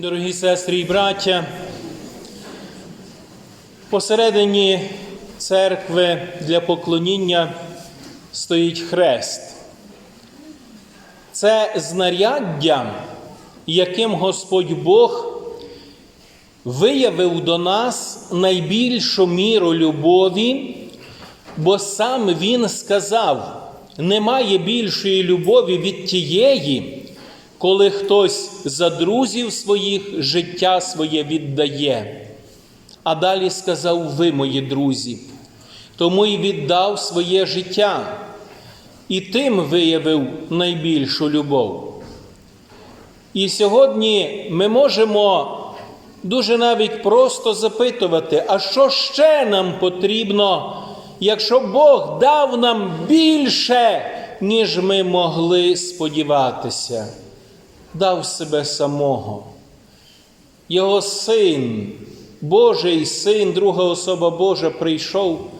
Дорогі сестри і браття, посередині церкви для поклоніння стоїть хрест. Це знаряддя, яким Господь Бог виявив до нас найбільшу міру любові, бо сам Він сказав: немає більшої любові від тієї, коли хтось за друзів своїх життя своє віддає. А далі сказав ви, мої друзі, тому й віддав своє життя, і тим виявив найбільшу любов. І сьогодні ми можемо дуже навіть просто запитувати, а що ще нам потрібно, якщо Бог дав нам більше, ніж ми могли сподіватися, дав себе самого. Його син, Божий син, друга особа Божа, прийшов,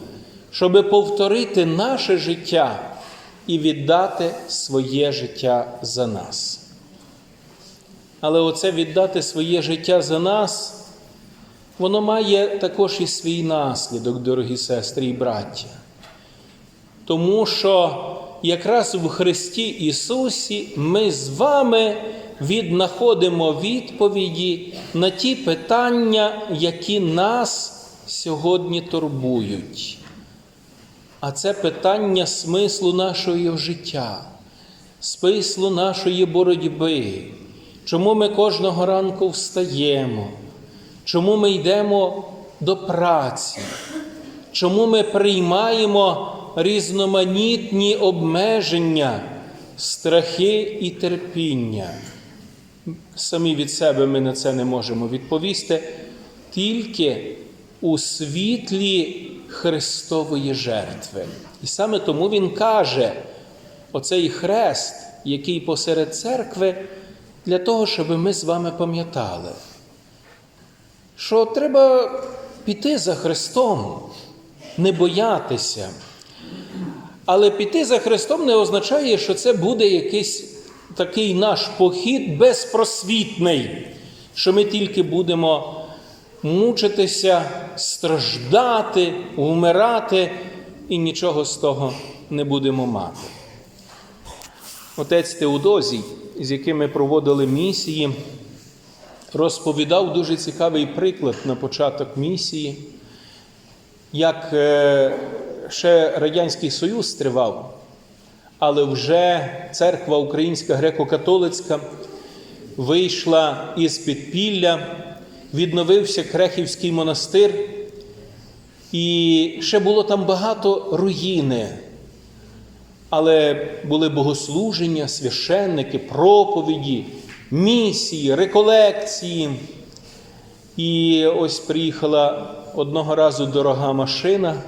щоб повторити наше життя і віддати своє життя за нас. Але оце віддати своє життя за нас, воно має також і свій наслідок, дорогі сестри і браття. Тому що якраз в Христі Ісусі ми з вами віднаходимо відповіді на ті питання, які нас сьогодні турбують. А це питання смислу нашого життя, смислу нашої боротьби. Чому ми кожного ранку встаємо? Чому ми йдемо до праці? Чому ми приймаємо різноманітні обмеження, страхи і терпіння? Самі від себе ми на це не можемо відповісти, тільки у світлі Христової жертви. І саме тому Він каже: оцей хрест, який посеред церкви, для того, щоб ми з вами пам'ятали, що треба піти за Христом, не боятися. Але піти за Христом не означає, що це буде якийсь такий наш похід безпросвітний, що ми тільки будемо мучитися, страждати, вмирати і нічого з того не будемо мати. Отець Теодозій, з яким ми проводили місії, розповідав дуже цікавий приклад на початок місії, як ще Радянський Союз тривав, але вже церква Українська греко-католицька вийшла із підпілля, відновився Крехівський монастир, і ще було там багато руїни. Але були богослуження, священники, проповіді, місії, реколекції. І ось приїхала одного разу дорога машина,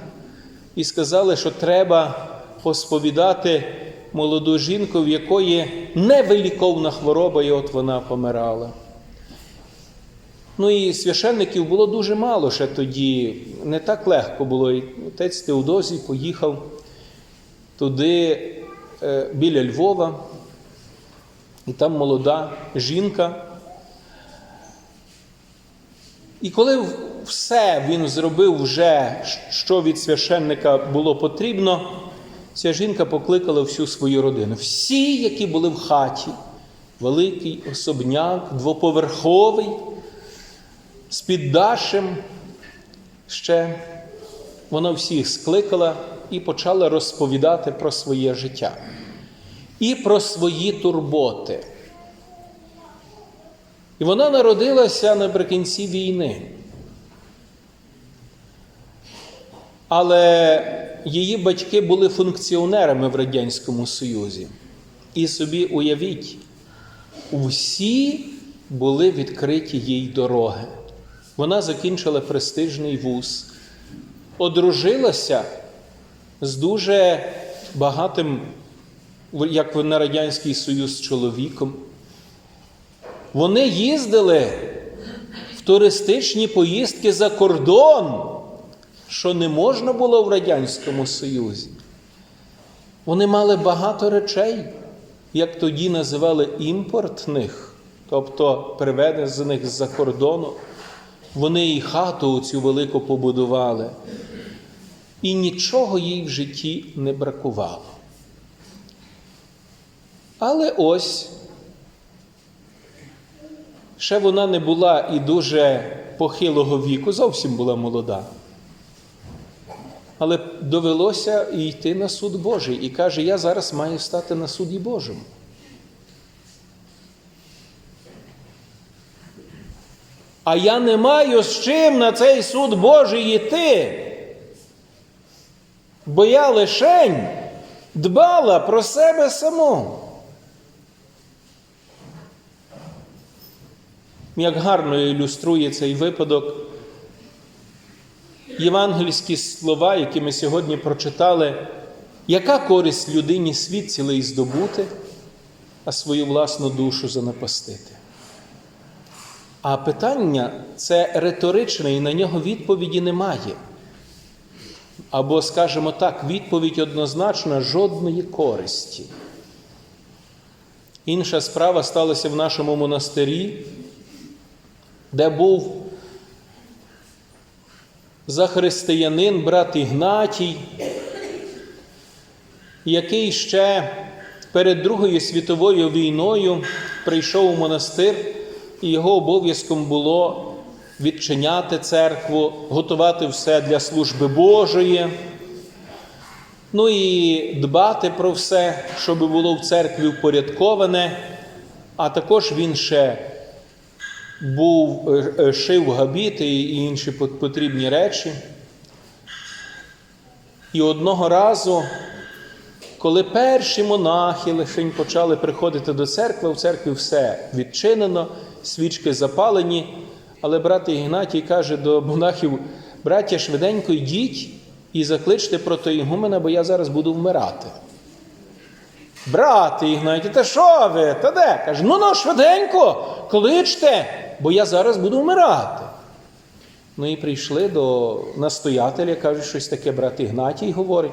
і сказали, що треба посповідати молоду жінку, в якої невиліковна хвороба, і от вона помирала. Ну і священників було дуже мало ще тоді, не так легко було. І Отець Теодозій поїхав туди е, біля Львова, і там молода жінка. І коли все він зробив вже, що від священника було потрібно, ця жінка покликала всю свою родину. Всі, які були в хаті, великий особняк, двоповерховий, з піддашем ще, вона всіх скликала і почала розповідати про своє життя і про свої турботи. І вона народилася наприкінці війни. Але її батьки були функціонерами в Радянському Союзі. І собі уявіть, усі були відкриті їй дороги. Вона закінчила престижний вуз, одружилася з дуже багатим, як на Радянський Союз, чоловіком. Вони їздили в туристичні поїздки за кордон, що не можна було в Радянському Союзі. Вони мали багато речей, як тоді називали імпортних, тобто привезених з-за кордону. Вони і хату цю велику побудували, і нічого їй в житті не бракувало. Але ось ще вона не була і дуже похилого віку, зовсім була молода. Але довелося йти на суд Божий і каже: Я зараз маю стати на суді Божому. А я не маю з чим на цей суд Божий йти. Бо я лишень дбала про себе саму. Як гарно ілюструє цей випадок євангельські слова, які ми сьогодні прочитали, яка користь людині світ цілий здобути, а свою власну душу занапастити? А питання це риторичне, і на нього відповіді немає. Або, скажімо так, відповідь однозначна жодної користі. Інша справа сталася в нашому монастирі, де був захристиянин, брат Ігнатій, який ще перед Другою світовою війною прийшов у монастир, і його обов'язком було відчиняти церкву, готувати все для служби Божої, ну і дбати про все, щоб було в церкві впорядковане, а також він ще був, е, е, шив габіти і інші потрібні речі. І одного разу, коли перші монахи лишень почали приходити до церкви, в церкві все відчинено, свічки запалені. Але брат Ігнатій каже до монахів: браття, швиденько йдіть і закличте протоігумена, бо я зараз буду вмирати. Брате Ігнатій, та що ви? Та де? Каже, ну ну швиденько, кличте, бо я зараз буду вмирати. Ну і прийшли до настоятеля, кажуть, щось таке брат Ігнатій говорить.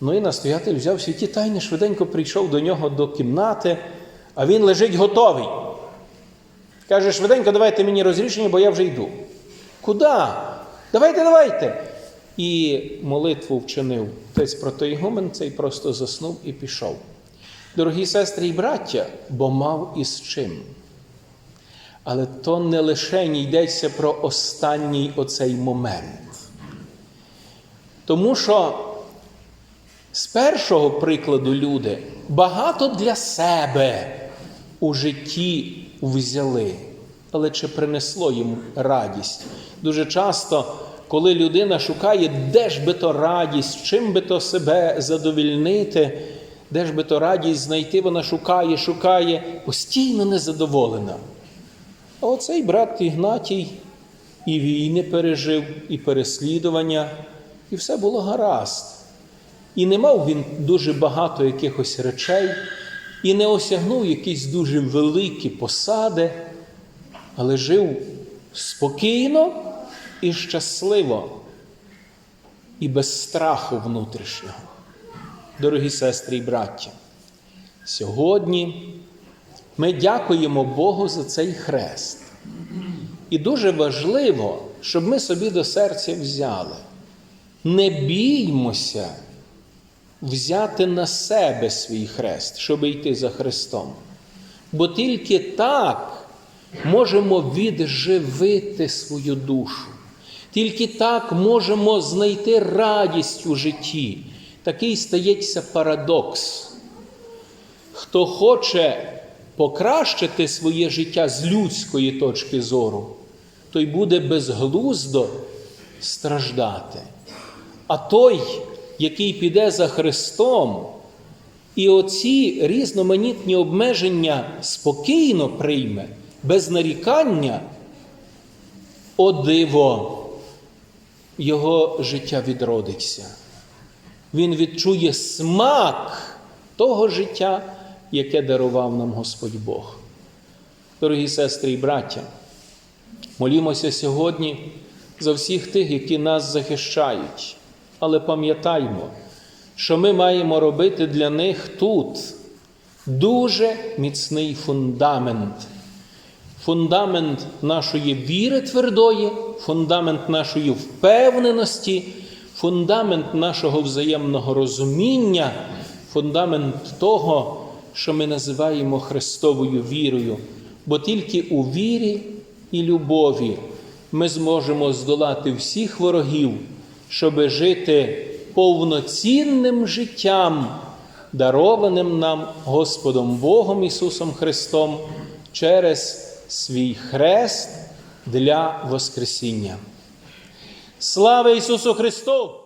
Ну і настоятель взяв святі тайни, швиденько прийшов до нього до кімнати, а він лежить готовий. Каже, швиденько, давайте мені розрішення, бо я вже йду. Куди? Давайте, давайте. І молитву вчинив тець протоігумен, цей просто заснув і пішов. Дорогі сестри і браття, бо мав із чим. Але то не лише не йдеться про останній оцей момент. Тому що з першого прикладу люди багато для себе у житті взяли, але чи принесло їм радість? Дуже часто, коли людина шукає, де ж би то радість, чим би то себе задовільнити, де ж би то радість знайти, вона шукає, шукає, постійно незадоволена. А оцей брат Ігнатій і війни пережив, і переслідування, і все було гаразд. І не мав він дуже багато якихось речей, і не осягнув якісь дуже великі посади, але жив спокійно і щасливо, і без страху внутрішнього. Дорогі сестри і браття, сьогодні ми дякуємо Богу за цей хрест. І дуже важливо, щоб ми собі до серця взяли. Не біймося взяти на себе свій хрест, щоб йти за Христом. Бо тільки так можемо відживити свою душу. Тільки так можемо знайти радість у житті. Такий стається парадокс. Хто хоче покращити своє життя з людської точки зору, той буде безглуздо страждати. А той, який піде за Христом, і оці різноманітні обмеження спокійно прийме, без нарікання, о диво, його життя відродиться. Він відчує смак того життя, яке дарував нам Господь Бог. Дорогі сестри і браття, молімося сьогодні за всіх тих, які нас захищають, але пам'ятаймо, що ми маємо робити для них тут дуже міцний фундамент, фундамент нашої віри твердої, фундамент нашої впевненості, фундамент нашого взаємного розуміння, фундамент того, що ми називаємо Христовою вірою. Бо тільки у вірі і любові ми зможемо здолати всіх ворогів, щоби жити повноцінним життям, дарованим нам Господом Богом Ісусом Христом через свій хрест для Воскресіння. Слава Ісусу Христу!